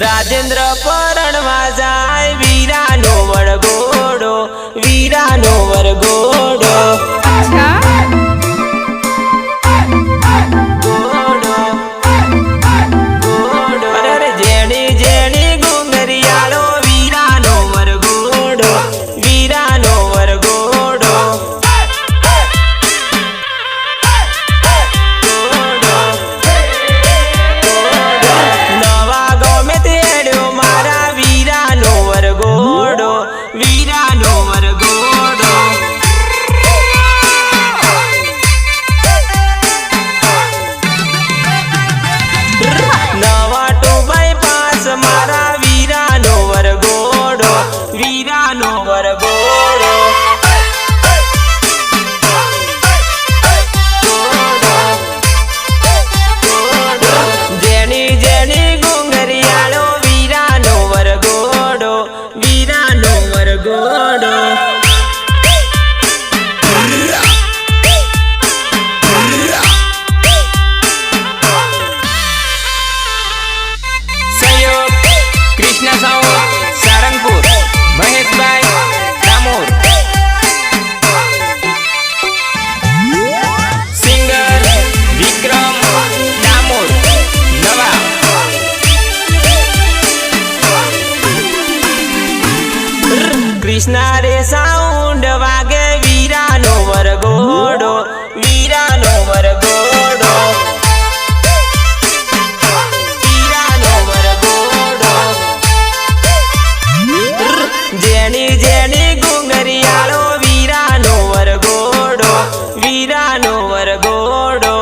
રાજેન્દ્ર પરણવા જાય વીરાનો વરઘોડો વીરાનો વરઘોડો. સાઉન્ડ વાગે વીરાનો વરઘોડો વીરાનો વરઘોડો. વીરાનો વરઘોડો. જેની જેની ગુંગરિયાળો વીરાનો વરઘોડો વીરાનો વરઘોડો.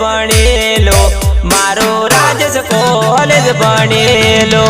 ભણેલો. મારો રાજસ કોલેજ ભણેલો.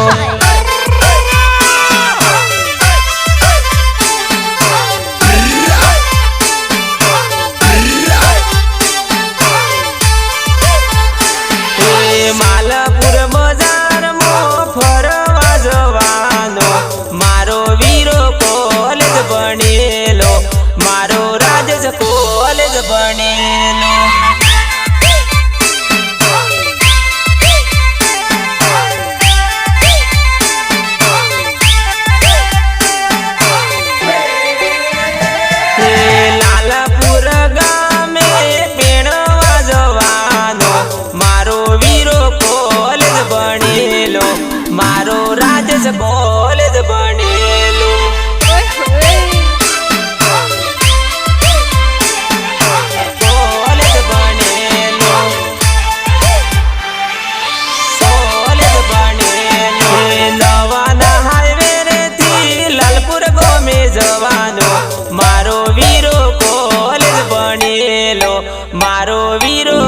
ભણેલો મારો વીરો